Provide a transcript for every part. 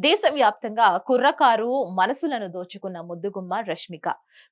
దేశవ్యాప్తంగా కుర్రకారు మనసులను దోచుకున్న ముద్దుగుమ్మ రష్మిక.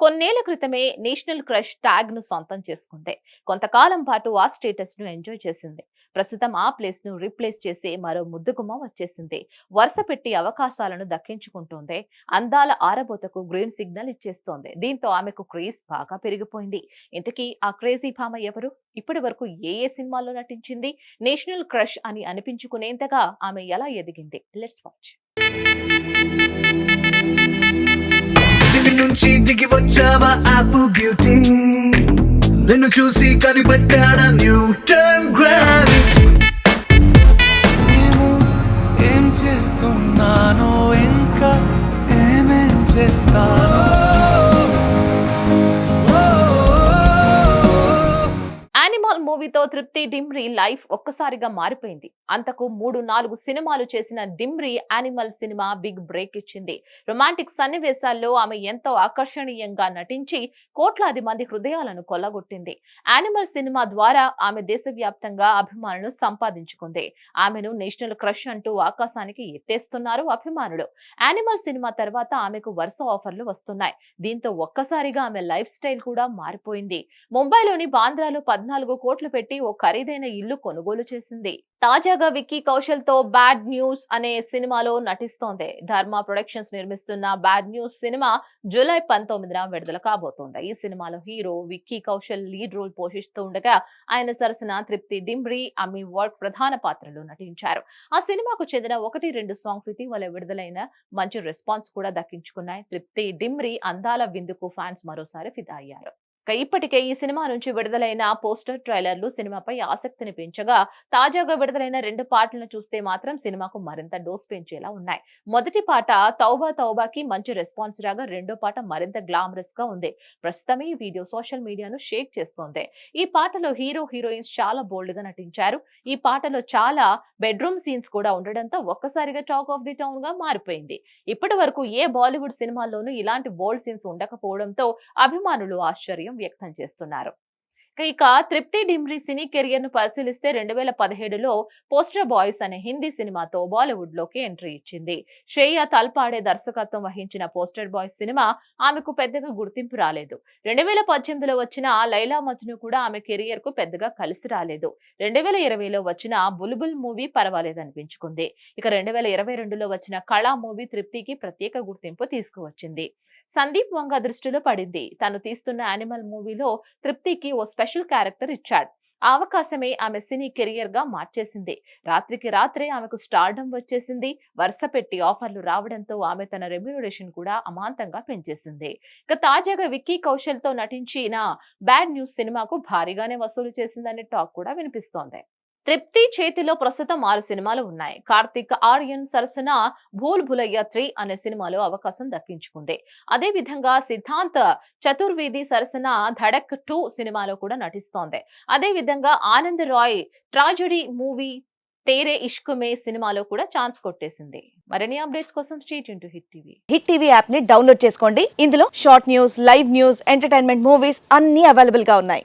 కొన్నేళ్ళ క్రితమే నేషనల్ క్రష్ ట్యాగ్ను సొంతం చేసుకుంది. కొంతకాలం పాటు ఆ స్టేటస్ను ఎంజాయ్ చేసింది. ప్రస్తుతం ఆ ప్లేస్ను రీప్లేస్ చేసే మరో ముద్దుగుమ్మ వచ్చేసింది. వరుస పెట్టి అవకాశాలను దక్కించుకుంటోంది. అందాల ఆరబోతకు గ్రీన్ సిగ్నల్ ఇచ్చేస్తోంది. దీంతో ఆమెకు క్రేజ్ బాగా పెరిగిపోయింది. ఇంతకీ ఆ క్రేజీ భామ ఎవరు? ఇప్పటి వరకు ఏ ఏ సినిమాల్లో నటించింది? నేషనల్ క్రష్ అని అనిపించుకునేంతగా ఆమె ఎలా ఎదిగింది? Let's watch. నుంచి దిగి వచ్చావా ఆపిల్ బ్యూటీ? నిన్ను చూసి కనిపెట్టాడా న్యూటన్ గ్రావిటీ? యానిమల్ మూవీతో తృప్తి డిమ్రీ లైఫ్ ఒక్కసారిగా మారిపోయింది. అంతకు మూడు నాలుగు సినిమాలు చేసిన Dimri animal cinema big break ఇచ్చింది. రొమాంటిక్ సన్నివేశాల్లో ఆమె ఎంతో ఆకర్షణీయంగా నటించి కోట్లాది మంది హృదయాలను కొల్లగొట్టింది. యానిమల్ సినిమా ద్వారా ఆమె దేశవ్యాప్తంగా అభిమానులు సంపాదించుకుంది. ఆమెను నేషనల్ క్రష్ అంటూ ఆకాశానికి ఎత్తేస్తున్నారు అభిమానులు. యానిమల్ సినిమా తర్వాత ఆమెకు వరుస ఆఫర్లు వస్తున్నాయి. దీంతో ఒక్కసారిగా ఆమె లైఫ్ స్టైల్ కూడా మారిపోయింది. ముంబైలోని బాంద్రాలో పద్నాలుగు కోట్లు పెట్టి ఓ ఖరీదైన ఇల్లు కొనుగోలు చేసింది. తాజాగా విక్కీ కౌశల్తో బ్యాడ్ న్యూస్ అనే సినిమాలో నటిస్తోంది. ధర్మ ప్రొడక్షన్స్ నిర్మిస్తున్న బ్యాడ్ న్యూస్ సినిమా జూలై పంతొమ్మిదిన విడుదల కాబోతోంది. ఈ సినిమాలో hero Vicky Kaushal lead role పోషిస్తూ ఉండగా ఆయన సరసన తృప్తి డింబ్రి అమ్మి వర్డ్ ప్రధాన పాత్రలో నటించారు. ఆ సినిమాకు చెందిన ఒకటి రెండు సాంగ్స్ ఇటీవల విడుదలైన మంచి రెస్పాన్స్ కూడా దక్కించుకున్నాయి. తృప్తి డిమ్రి అందాల విందుకు ఫ్యాన్స్ మరోసారి ఫిదా అయ్యారు. ఇప్పటికే ఈ సినిమా నుంచి విడుదలైన పోస్టర్ ట్రైలర్లు సినిమాపై ఆసక్తిని పెంచగా తాజాగా విడుదలైన రెండు పాటలను చూస్తే మాత్రం సినిమాకు మరింత డోస్ పెంచేలా ఉన్నాయి. మొదటి పాట తౌబా తౌబాకి మంచి రెస్పాన్స్ రాగా రెండో పాట మరింత గ్లామరస్గా ఉంది. ప్రస్తుతం ఈ వీడియో సోషల్ మీడియాను షేక్ చేస్తోంది. ఈ పాటలో హీరో హీరోయిన్స్ చాలా బోల్డ్గా నటించారు. ఈ పాటలో చాలా బెడ్రూమ్ సీన్స్ కూడా ఉండడంతో ఒక్కసారిగా టాక్ ఆఫ్ ది టౌన్గా మారిపోయింది. ఇప్పటి వరకు ఏ బాలీవుడ్ సినిమాల్లోనూ ఇలాంటి బోల్డ్ సీన్స్ ఉండకపోవడంతో అభిమానులు ఆశ్చర్యం. వ్యక్తం చేస్తున్నారు. ఇక- తృప్తి డిమ్రీ సినీ కెరియర్ను పరిశీలిస్తే రెండు వేల పదిహేడులో పోస్టర్ బాయ్స్ అనే హిందీ సినిమాతో బాలీవుడ్లోకి ఎంట్రీ ఇచ్చింది. శ్రేయ తల్పాడే దర్శకత్వం వహించిన పోస్టర్ బాయ్స్ సినిమా ఆమెకు పెద్దగా గుర్తింపు రాలేదు. రెండు వేల పద్దెనిమిదిలో వచ్చిన లైలా మజ్ను కూడా ఆమె కెరియర్కు పెద్దగా కలిసి రాలేదు. రెండు వేల ఇరవైలో వచ్చిన బుల్బుల్ మూవీ పర్వాలేదు అనిపించుకుంది ఇక రెండు వేల ఇరవై రెండులో వచ్చిన కళా మూవీ తృప్తికి ప్రత్యేక గుర్తింపు తీసుకువచ్చింది. సందీప్ వంగ దృష్టిలో పడింది. తను తీస్తున్న యానిమల్ మూవీలో తృప్తికి ఓ స్పెషల్ క్యారెక్టర్ ఇచ్చాడు. ఆ అవకాశమే ఆమె సినీ కెరియర్గా మార్చేసింది. రాత్రికి రాత్రే ఆమెకు స్టార్డమ్ వచ్చేసింది. వరుస పెట్టి ఆఫర్లు రావడంతో ఆమె తన రెమ్యునరేషన్ కూడా అమాంతంగా పెంచేసింది. ఇక తాజాగా విక్కీ కౌశల్తో నటించిన బ్యాడ్ న్యూస్ సినిమాకు భారీగానే వసూలు చేసిందనే టాక్ కూడా వినిపిస్తోంది. తృప్తి చేతిలో ప్రస్తుతం ఆరు సినిమాలు ఉన్నాయి. కార్తిక్ ఆర్యన్ సరసన భూల్ భులయ్య త్రీ అనే సినిమాలో అవకాశం దక్కించుకుంది. అదే విధంగా సిద్ధాంత్ చతుర్వేది సరసన ధడక్ టూ సినిమాలో కూడా నటిస్తోంది. అదే విధంగా ఆనంద్ రాయ్ ట్రాజడీ మూవీ తేరే ఇష్కుమే సినిమాలో కూడా ఛాన్స్ కొట్టేసింది. మరిన్ని అప్డేట్స్ కోసం straight into Hit TV Hit TV యాప్ని డౌన్లోడ్ చేసుకోండి. ఇందులో short news live news entertainment movies అన్ని అవైలబుల్గా ఉన్నాయి.